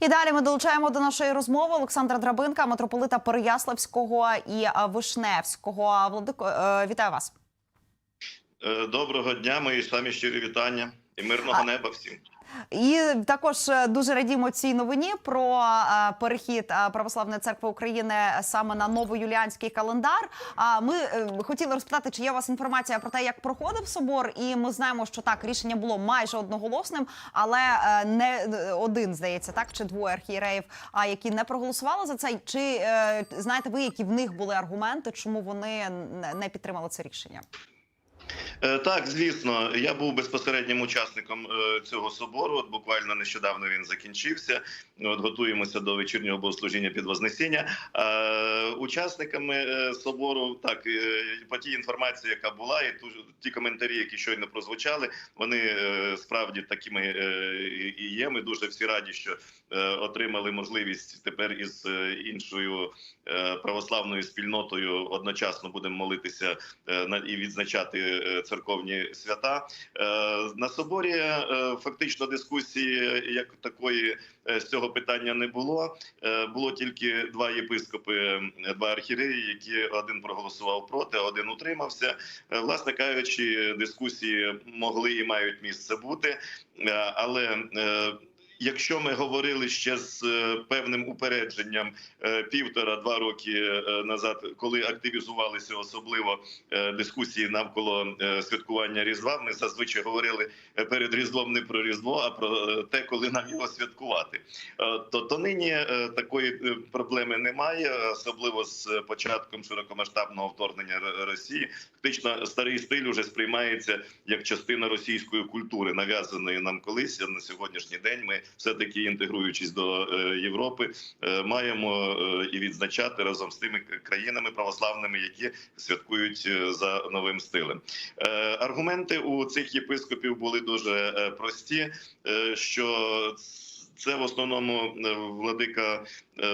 І далі ми долучаємо до нашої розмови Олександра Драбинка, митрополита Переяславського і е, Вишневського. Владико, е, вітаю вас. Е, Доброго дня, мої самі щирі вітання і мирного А- неба всім. І також е, дуже радімо цій новині про е, перехід е, православної церкви України саме на новоюліанський календар. А ми хотіли розпитати, чи є у вас інформація про те, як проходив собор, і ми знаємо, що так рішення було майже одноголосним, але не один здається, так чи двоє архієреїв, а які не проголосували за це. Чи знаєте ви, які в них були аргументи, чому вони не підтримали це рішення? Е, Так, звісно, я був безпосереднім учасником е, цього собору. От буквально нещодавно він закінчився. От готуємося до вечірнього богослужіння під Вознесіння. Е, Учасниками собору, так по тій інформації, яка була, і ту- ті коментарі, які щойно прозвучали, вони справді такими і є. Ми дуже всі раді, що отримали можливість тепер із іншою православною спільнотою одночасно будемо молитися і відзначати церковні свята. Е, На соборі е, фактично дискусії як такої е, з цього питання не було. Було тільки два єпископи, два архіреї, які один проголосував проти, один утримався. Власне кажучи, дискусії могли і мають місце бути, але Якщо ми говорили ще з е, певним упередженням е, півтора-два роки е, назад, коли активізувалися особливо дискусії навколо святкування Різдва, ми зазвичай говорили перед Різдвом не про Різдво, а про те, коли нам його святкувати. То, то нині такої проблеми немає, особливо з початком широкомасштабного вторгнення Росії. Фактично, старий стиль уже сприймається як частина російської культури, нав'язаної нам колись. На сьогоднішній день ми все таки інтегруючись до е, Європи, е, маємо е, і відзначати разом з тими країнами православними, які святкують за новим стилем. Аргументи у цих єпископів були дуже прості, що це в основному владика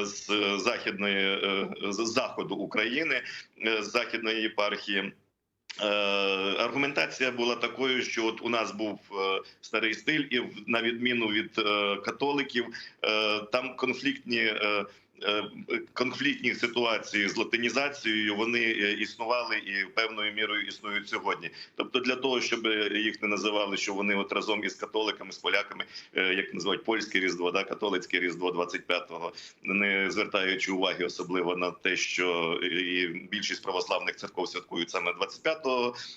з західної з заходу України, з західної єпархії. Е, Аргументація була такою, що от у нас був е, старий стиль, і на відміну від е, католиків, там конфліктні. Е, е, Конфліктні ситуації з латинізацією вони е, існували і певною мірою існують сьогодні. Тобто, для того, щоб їх не називали, що вони от разом із католиками, з поляками, е, як називають польське різдво, да католицьке різдво 25-го, не звертаючи уваги особливо на те, що і більшість православних церков святкують саме 25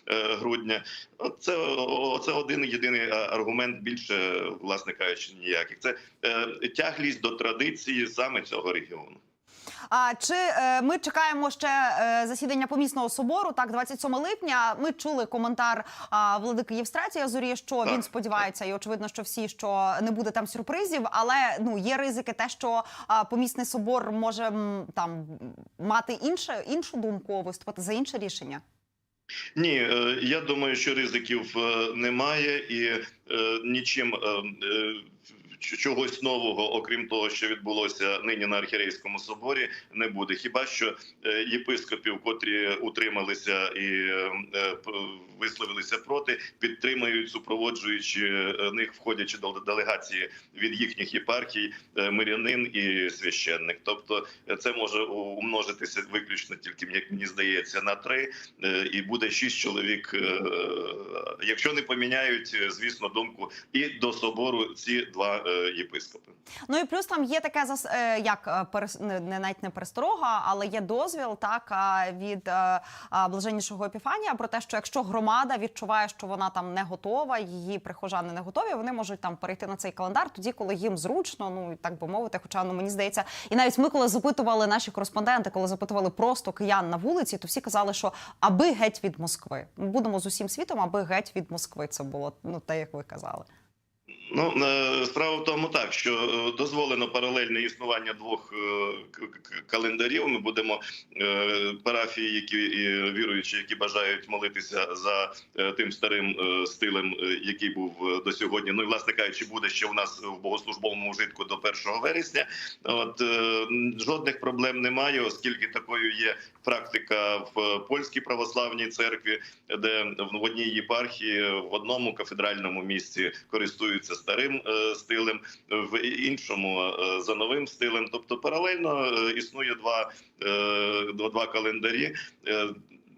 е, грудня. От Це, один єдиний е, аргумент, більше, власне кажучи, ніяких. Це е, тяглість до традиції саме цього регіону. А чи е, ми чекаємо ще е, засідання помісного собору? Так, 27 липня. Ми чули коментар а, владики Євстратія Зорі, що Так, він сподівається, і очевидно, що всі, що не буде там сюрпризів. Але ну є ризики, те, що а, помісний собор може м, там мати інше іншу думку, виступати за інше рішення. Ні, е, я думаю, що ризиків е, немає і е, нічим. е, е, Чогось нового, окрім того, що відбулося нині на архірейському соборі, не буде. Хіба що е, єпископів, котрі утрималися і е, е, висловилися проти, підтримують, супроводжуючи них, входячи до делегації від їхніх єпархій, мирянин і священник. Тобто це може умножитися виключно тільки, як мені здається, на три і буде шість чоловік. Якщо не поміняють, звісно, думку і до собору ці два єпископи. Ну і плюс там є таке зас- е, як е, не, навіть не пересторога, але є дозвіл так від е, блаженнішого епіфанія про те, що якщо громада відчуває, що вона там не готова, її прихожани не готові, вони можуть там перейти на цей календар тоді, коли їм зручно, ну так би мовити. Хоча ну мені здається, і навіть ми, коли запитували наші кореспонденти, коли запитували просто киян на вулиці, то всі казали, що аби геть від Москви. Ми будемо з усім світом, аби геть від Москви. Це було ну те, як ви казали. Ну е, справа в тому, так що е, дозволено паралельне існування двох е, календарів. Ми будемо парафії, які віруючі, які бажають молитися за тим старим стилем, який був до сьогодні. Ну і власне кажучи, буде ще у нас в богослужбовому вжитку до 1 вересня. От жодних проблем немає, оскільки такою є практика в польській православній церкві, де в одній єпархії в одному кафедральному місці користуються старим е, стилем, в іншому е, за новим стилем. Тобто паралельно е, існує два, два календарі.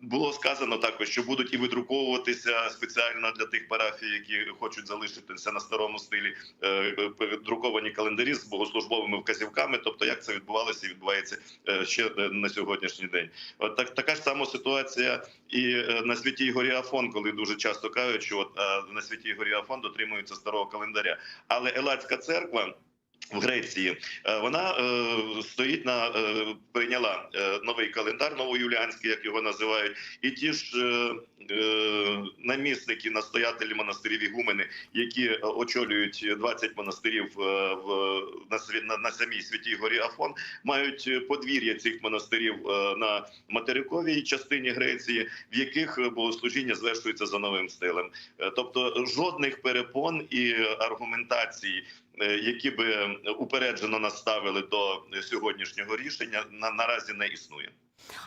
Було сказано також, що будуть і видруковуватися спеціально для тих парафій, які хочуть залишитися на старому стилі, е, е, друковані календарі з богослужбовими вказівками. Тобто, як це відбувалося і відбувається е, ще на сьогоднішній день. От так така ж сама ситуація і на святій горі Афон, коли дуже часто кажуть, що от на святій горі Афон дотримуються старого календаря. Але Елацька церква. В Греції Е, вона е, стоїть на е, прийняла новий календар, новоюліанський, як його називають, і ті ж намісники, настоятелі монастирів ігумени, які очолюють 20 монастирів на, самій святій горі Афон, мають подвір'я цих монастирів на материковій частині Греції, в яких богослужіння звершується за новим стилем. Тобто жодних перепон і аргументацій, які би упереджено наставили до сьогоднішнього рішення, на наразі не існує.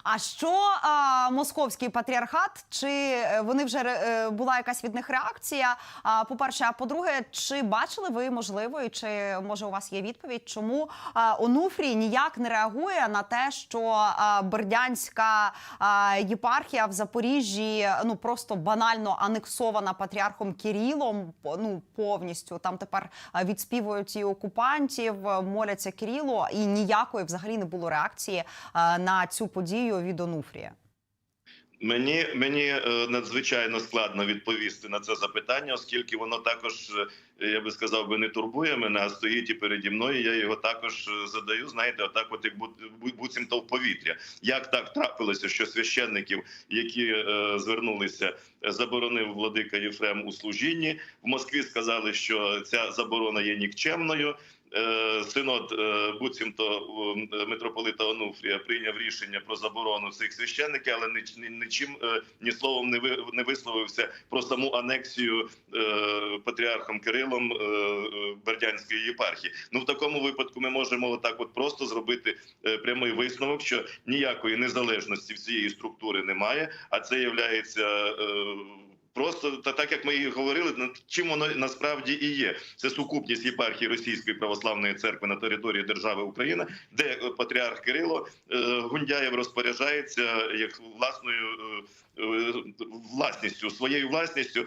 А що а, московський патріархат? Чи е, вони вже е, була якась від них реакція? А по перше, а по-друге, чи бачили ви можливо, і чи може у вас є відповідь, чому а, Онуфрій ніяк не реагує на те, що а, Бердянська а, єпархія в Запоріжжі ну просто банально анексована патріархом Кирилом, по- ну повністю там тепер відспівують і окупантів, моляться Кирилу, і ніякої взагалі не було реакції а, на цю подію від Онуфрія. Мені мені е, надзвичайно складно відповісти на це запитання, оскільки воно також е, я би сказав би не турбує мене, а стоїть і переді мною. Я його також е, задаю. Знаєте, отак, от як бу- бу- буцімто в повітря. Як так трапилося, що священників, які е, звернулися, заборонив владика Єфрем у служінні в Москві. Сказали, що ця заборона є нікчемною. Е, Синод е, буцімто митрополита Онуфрія прийняв рішення про заборону цих священників, але ні- ні- нічим е, ні словом не ви- не висловився про саму анексію патріархом Кирилом Бердянської єпархії. Ну в такому випадку ми можемо так от просто зробити прямий висновок, що ніякої незалежності в цієї структури немає, а це являється. Просто та так як ми і говорили, чим воно насправді і є. Це сукупність єпархії Російської православної церкви на території держави Україна, де е, патріарх Кирило е, Гундяєв розпоряджається як власною е, власністю, своєю власністю.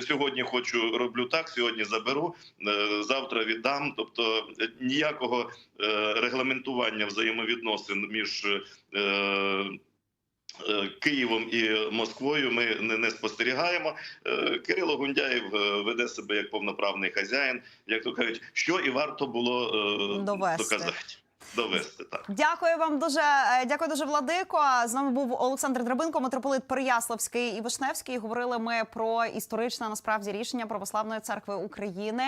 Сьогодні хочу роблю так, сьогодні заберу, завтра віддам. Тобто ніякого регламентування взаємовідносин між. Е, Києвом і Москвою ми не, не спостерігаємо. Е, Кирило Гундяєв е, веде себе як повноправний хазяїн, як то кажуть, що і варто було Довести. доказати. Довести так. Дякую вам дуже. Дякую дуже, Владико. З нами був Олександр Драбинко, митрополит Переяславський і Вишневський. Говорили ми про історичне насправді рішення православної церкви України.